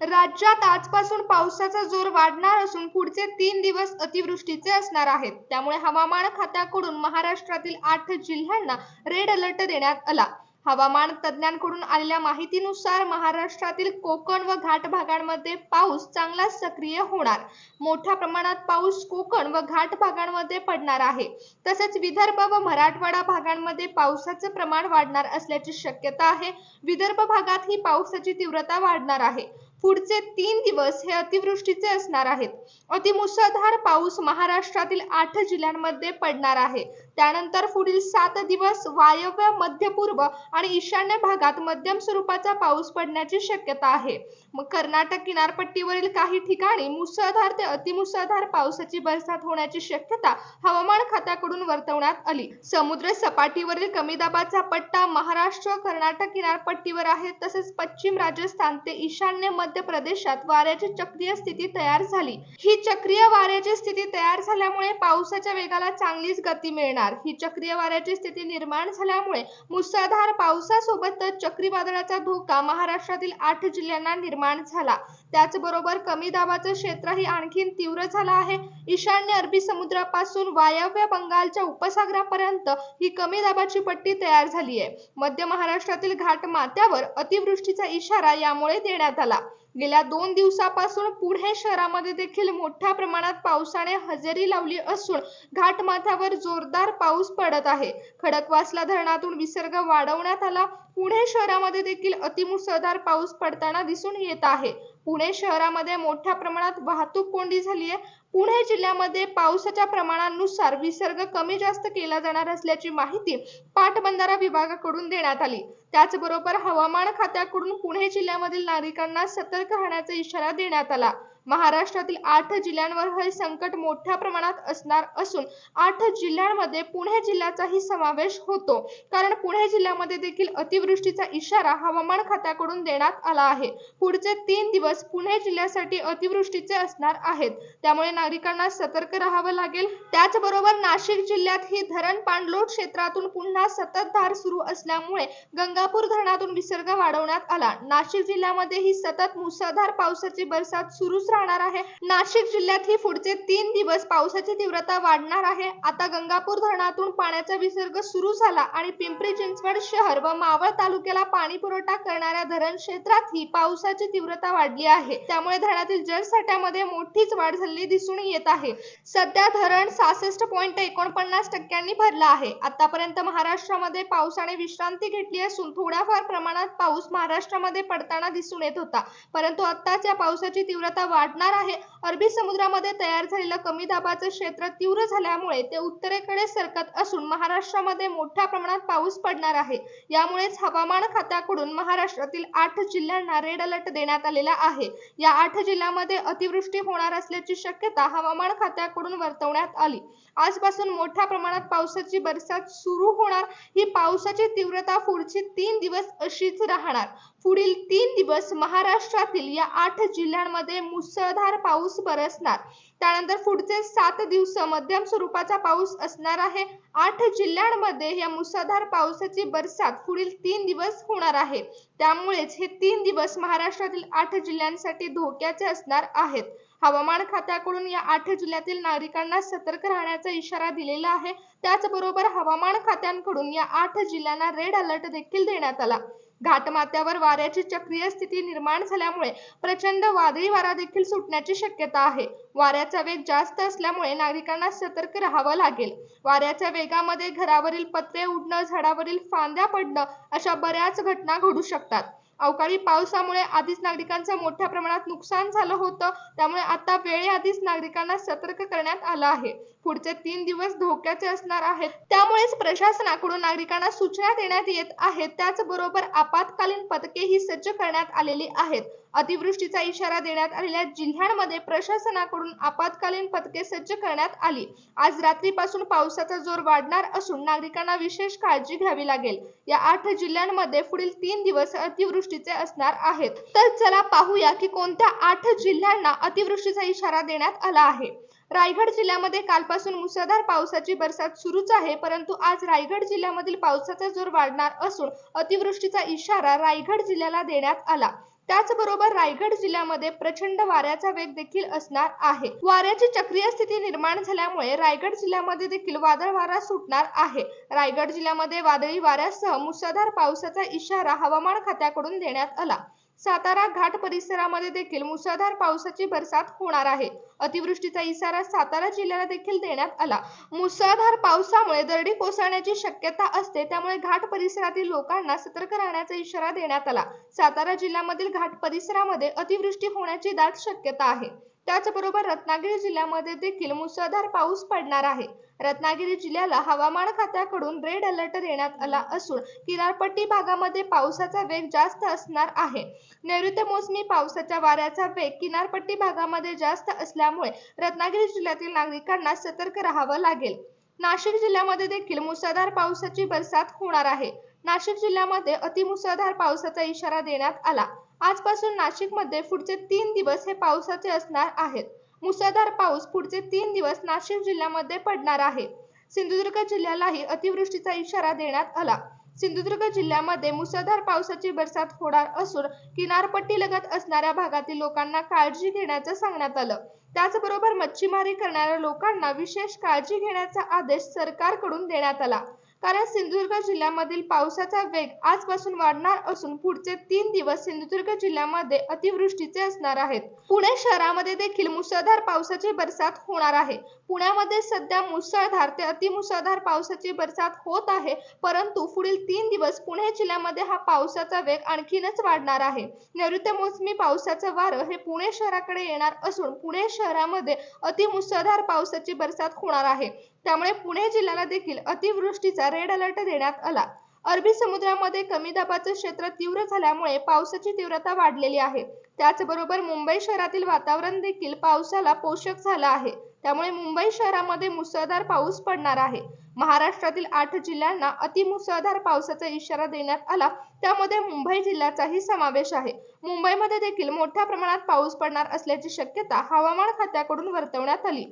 राज्यात आजपासून पावसाचा जोर वाढणार असून पुढचे तीन दिवस अतिवृष्टीचे असणार आहेत. त्यामुळे हवामान खात्याकडून महाराष्ट्रातील आठ जिल्ह्यांना रेड अलर्ट देण्यात आला. हवामान तज्ज्ञांकडून आलेल्या माहितीनुसार महाराष्ट्रातील कोकण व घाट भागांमध्ये पाऊस चांगला सक्रिय होणार. मोठ्या प्रमाणात पाऊस कोकण व घाट भागांमध्ये पडणार आहे. तसेच विदर्भ व मराठवाडा भागांमध्ये पावसाचे प्रमाण वाढणार असल्याची शक्यता आहे. विदर्भ भागात ही पावसाची तीव्रता वाढणार आहे. पुढचे तीन दिवस हे अतिवृष्टीचे असणार आहेत. अतिमुसळधार पाऊस महाराष्ट्रातील आठ जिल्ह्यांमध्ये पडणार आहे. त्यानंतर पुढील सात दिवस वायव्य मध्य पूर्व आणि ईशान्य भागात मध्यम स्वरूपाचा पाऊस पडण्याची शक्यता आहे. मग कर्नाटक किनारपट्टीवरील काही ठिकाणी मुसळधार ते अतिमुसळधार पावसाची बरसात होण्याची शक्यता हवामान खात्याकडून वर्तवण्यात आली. समुद्र सपाटीवरील कमी दाबाचा पट्टा महाराष्ट्र कर्नाटक किनारपट्टीवर आहे. तसेच पश्चिम राजस्थान ते ईशान्य मध्य प्रदेशात वाऱ्याची चक्रीय स्थिती तयार झाली. ही चक्रीय वाऱ्याची स्थिती तयार झाल्यामुळे पावसाच्या वेगाला चांगलीच गती मिळणार. ही चक्रीय वाऱ्याची स्थिती निर्माण झाल्यामुळे मुसळधार पावसासोबतच चक्रीवादळाचा धोका महाराष्ट्रातील आठ जिल्ह्यांना निर्माण झाला. त्याचबरोबर कमी दाबाचं क्षेत्रही आणखीन तीव्र झालं आहे. ईशान्य अरबी समुद्रापासून वायव्य बंगालच्या उपसागरापर्यंत ही कमी दाबाची पट्टी तयार झाली आहे मध्य महाराष्ट्रातील घाट माथ्यावर अतिवृष्टीचा इशारा यामुळे देण्यात आला. गेल्या दोन दिवसापासून पुणे शहरामध्ये देखील मोठ्या प्रमाणात पावसाने हजेरी लावली असून घाटमाथ्यावर जोरदार पाऊस पडत आहे. खडकवासला धरणातून विसर्ग वाढवण्यात आला. पुणे शहरामध्ये देखील अतिमुसळधार पाऊस पडताना दिसून येत आहे. पुणे शहरामध्ये मोठ्या प्रमाणात वाहतूक कोंडी झाली आहे. पुणे जिल्ह्यामध्ये पावसाच्या प्रमाणानुसार विसर्ग कमी जास्त केला जाणार असल्याची माहिती पाटबंधारा विभागाकडून देण्यात आली. त्याचबरोबर हवामान खात्याकडून पुणे जिल्ह्यामधील नागरिकांना सतर्क राहण्याचा इशारा देण्यात आला. महाराष्ट्रातील आठ जिल्ह्यांवर हे संकट मोठ्या प्रमाणात असणार असून आठ जिल्ह्यांमध्ये पुणे जिल्ह्याचाही समावेश होतो. कारण पुणे जिल्ह्यामध्ये देखील अतिवृष्टीचा इशारा हवामान खात्याकडून देण्यात आला आहे. पुढचे तीन दिवस पुणे जिल्ह्यासाठी अतिवृष्टीचे असणार आहेत. त्यामुळे नागरिकांना सतर्क राहावं लागेल. त्याचबरोबर नाशिक जिल्ह्यातही धरण पाणलोट क्षेत्रातून पुन्हा सततधार सुरू असल्यामुळे गंगापूर धरणातून विसर्ग वाढवण्यात आला. नाशिक जिल्ह्यामध्ये ही सतत मुसळधार पावसाची बरसात सुरूच राहणार आहे. नाशिक जिल्ह्यात ही पुढचे तीन दिवस पावसाची तीव्रता वाढणार आहे. आता गंगापूर धरणातून पाण्याचा विसर्ग सुरू झाला आणि पिंपरी चिंचवड शहर व मावळ तालुक्याला पाणी पुरवठा करणाऱ्या धरण क्षेत्रातही पावसाची तीव्रता वाढली आहे. त्यामुळे धरणातील जलसाठ्यामध्ये मोठीच वाढ झालेली दिसून येत आहे. सध्या धरण सहासष्ट पॉईंट एकोणपन्नास टक्क्यांनी भरलं आहे. आतापर्यंत महाराष्ट्रामध्ये पावसाने विश्रांती घेतली असून थोड्याफार प्रमाणात पाऊस महाराष्ट्रामध्ये पडताना दिसून येत होता. परंतु आत्ताच्या पावसाची तीव्रता वाढणार आहे. अरबी समुद्रामध्ये तयार झालेलं कमी दाबाचं क्षेत्र तीव्र झाल्यामुळे ते उत्तरेकडे सरकत असून महाराष्ट्रामध्ये मोठ्या प्रमाणात पाऊस पडणार आहे. यामुळेच हवामान खात्याकडून महाराष्ट्रातील आठ जिल्ह्यांना रेड अलर्ट देण्यात आलेला आहे. या आठ जिल्ह्यांमध्ये अतिवृष्टी होणार असल्याची शक्यता हवामान खात्याकडून वर्तवण्यात आली. आजपासून मोठ्या प्रमाणात पावसाची बरसात सुरू होणार. ही पावसाची तीव्रता पुढची तीन दिवस अशीच राहणार. पुढील तीन दिवस महाराष्ट्रातील या आठ जिल्ह्यांमध्ये मुसळधार पाऊस बरसणार. त्यानंतर पुढचे सात दिवस मध्यम स्वरूपाचा पाऊस असणार आहे. आठ जिल्ह्यांमध्ये या मुसळधार पावसाची बरसात पुढील तीन दिवस होणार आहे. त्यामुळेच हे तीन दिवस महाराष्ट्रातील आठ जिल्ह्यांसाठी धोक्याचे असणार आहेत. हवामान खात्याकडून या आठ जिल्ह्यातील नागरिकांना सतर्क राहण्याचा इशारा दिलेला आहे. त्याचबरोबर हवामान खात्यांकडून या आठ जिल्ह्यांना रेड अलर्ट देखील देण्यात आला. घाटमाथ्यावर वाऱ्याची चक्रीय स्थिती निर्माण झाल्यामुळे प्रचंड वादळी वारा देखील सुटण्याची शक्यता आहे. वाऱ्याचा वेग जास्त असल्यामुळे नागरिकांना सतर्क राहावं लागेल. वाऱ्याच्या वेगामध्ये घरावरील पत्रे उडणं झाडावरील फांद्या पडणं अशा बऱ्याच घटना घडू शकतात. अवकाळी पावसामुळे आधीच नागरिकांचं मोठ्या प्रमाणात नुकसान झालं होतं. त्यामुळे आता वेळेआधीच नागरिकांना सतर्क करण्यात आलं आहे. पुढचे तीन दिवस धोक्याचे असणार आहेत. त्यामुळेच प्रशासनाकडून नागरिकांना सूचना देण्यात येत आहेत. त्याचबरोबर आपत्कालीन पथकेही सज्ज करण्यात आलेली आहेत. अतिवृष्टीचा इशारा देण्यात आलेल्या जिल्ह्यांमध्ये प्रशासनाकडून आपत्कालीन पथके सज्ज करण्यात आली. आज रात्रीपासून पावसाचा जोर वाढणार असून नागरिकांना विशेष काळजी घ्यावी लागेल. या आठ जिल्ह्यांमध्ये पुढील तीन दिवस अतिवृष्टीचे असणार आहेत. तर चला पाहूया की कोणत्या आठ जिल्ह्यांना अतिवृष्टीचा इशारा देण्यात आला आहे. रायगड जिल्ह्यामध्ये कालपासून मुसळधार पावसाची बरसात सुरूच आहे परंतु आज रायगड जिल्ह्यामधील पावसाचा जोर वाढणार असून अतिवृष्टीचा इशारा रायगड जिल्ह्याला देण्यात आला. त्याचबरोबर रायगड जिल्ह्यामध्ये प्रचंड वाऱ्याचा वेग देखील असणार आहे. वाऱ्याची चक्रीय स्थिती निर्माण झाल्यामुळे रायगड जिल्ह्यामध्ये देखील वादळ वारा सुटणार आहे. रायगड जिल्ह्यामध्ये वादळी वाऱ्यासह मुसळधार पावसाचा इशारा हवामान खात्याकडून देण्यात आला. सातारा घाट परिसरामध्ये देखील मुसळधार पावसाची बरसात होणार आहे. अतिवृष्टीचा इशारा सातारा जिल्ह्याला देखील देण्यात आला. मुसळधार पावसामुळे दरडी कोसळण्याची शक्यता असते त्यामुळे घाट परिसरातील लोकांना सतर्क राहण्याचा इशारा देण्यात आला. सातारा जिल्ह्यामधील घाट परिसरामध्ये अतिवृष्टी होण्याची दाट शक्यता आहे. त्याचबरोबर रत्नागिरी जिल्ह्यामध्ये देखील मुसळधार पाऊस पडणार आहे. रत्नागिरी जिल्ह्याला हवामान खात्याकडून रेड अलर्ट देण्यात आला असून किनारपट्टी भागामध्ये पावसाचा वेग जास्त असणार आहे. नैऋत्य मोसमी पावसाच्या वाऱ्याचा वेग किनारपट्टी भागामध्ये जास्त असल्यामुळे रत्नागिरी जिल्ह्यातील नागरिकांना सतर्क राहावं लागेल. नाशिक जिल्ह्यामध्ये देखील मुसळधार पावसाची बरसात होणार आहे. नाशिक जिल्ह्यामध्ये अतिमुसळधार पावसाचा इशारा देण्यात आला. आजपासून नाशिकमध्ये पुढचे तीन दिवस हे पावसाचे असणार आहेत. मुसळधार पाऊस पुढचे तीन दिवस नाशिक जिल्ह्यामध्ये पडणार आहे. सिंधुदुर्ग जिल्ह्यालाही अतिवृष्टीचा इशारा देण्यात आला. सिंधुदुर्ग जिल्ह्यामध्ये मुसळधार पावसाची बरसात होणार असून किनारपट्टीलगत असणाऱ्या भागातील लोकांना काळजी घेण्याचं सांगण्यात आलं. त्याचबरोबर मच्छीमारी करणाऱ्या लोकांना विशेष काळजी घेण्याचा आदेश सरकारकडून देण्यात आला. कारण सिंधुदुर्ग जिल्ह्यामधील पावसाचा वेग आजपासून वाढणार असून पुढचे तीन दिवस सिंधुदुर्ग जिल्ह्यामध्ये अतिवृष्टीचे असणार आहेत. पुणे शहरामध्ये देखील मुसळधार पावसाची बरसात होणार आहे. पुण्यामध्ये सध्या मुसळधार ते अतिमुसळधार पावसाची बरसात होत आहे परंतु पुढील तीन दिवस पुणे जिल्ह्यामध्ये हा पावसाचा वेग आणखीनच वाढणार आहे. नैऋत्य मोसमी पावसाचं वारं हे पुणे शहराकडे येणार असून पुणे शहरामध्ये अतिमुसळधार पावसाची बरसात होणार आहे. त्यामुळे पुणे जिल्ह्याला देखील अतिवृष्टीचा रेड अलर्ट देण्यात आला. अरबी समुद्रामध्ये कमी दाबाचं क्षेत्र तीव्र झाल्यामुळे पावसाची तीव्रता वाढलेली आहे. त्याचबरोबर मुंबई शहरातील वातावरण देखील पावसाला पोषक झालं आहे. त्यामुळे मुंबई शहरामध्ये मुसळधार पाऊस पडणार आहे. महाराष्ट्रातील आठ जिल्ह्यांना अतिमुसळधार पावसाचा इशारा देण्यात आला. त्यामध्ये मुंबई जिल्ह्याचाही समावेश आहे. मुंबईमध्ये देखील मोठ्या प्रमाणात पाऊस पडणार असल्याची शक्यता हवामान खात्याकडून वर्तवण्यात आली.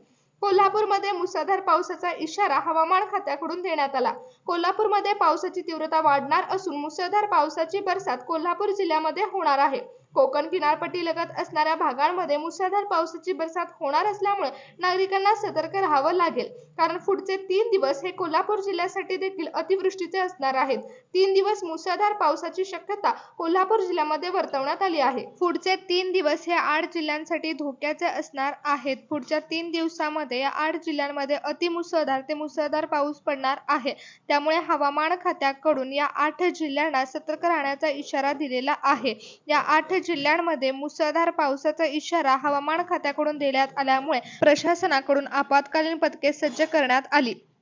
कोल्हापूरमध्ये मुसळधार पावसाचा इशारा हवामान खात्याकडून देण्यात आला. कोल्हापूरमध्ये पावसाची तीव्रता वाढणार असून मुसळधार पावसाची बरसात कोल्हापूर जिल्ह्यामध्ये होणार आहे. कोकण किनारपट्टी लगत असणाऱ्या भागांमध्ये मुसळधार पावसाची बरसात होणार असल्यामुळे नागरिकांना सतर्क राहावं लागेल. कारण पुढचे तीन दिवस हे कोल्हापूर जिल्ह्यासाठी देखील अतिवृष्टीचे असणार आहेत. तीन दिवस मुसळधार पावसाची शक्यता कोल्हापूर जिल्ह्यामध्ये वर्तवण्यात आली आहे. पुढचे तीन दिवस हे आठ जिल्ह्यांसाठी धोक्याचे असणार आहेत. पुढच्या तीन दिवसामध्ये या आठ जिल्ह्यांमध्ये अतिमुसळधार ते मुसळधार पाऊस पडणार आहे. त्यामुळे हवामान खात्याकडून या आठ जिल्ह्यांना सतर्क राहण्याचा इशारा दिलेला आहे. या आठ जिल्ह्यांमध्ये मुसळधार पावसाचा इशारा हवामान खात्याकडून देण्यात आल्यामुळे प्रशासनाकडून आपत्कालीन पथके सज्ज करण्यात आली.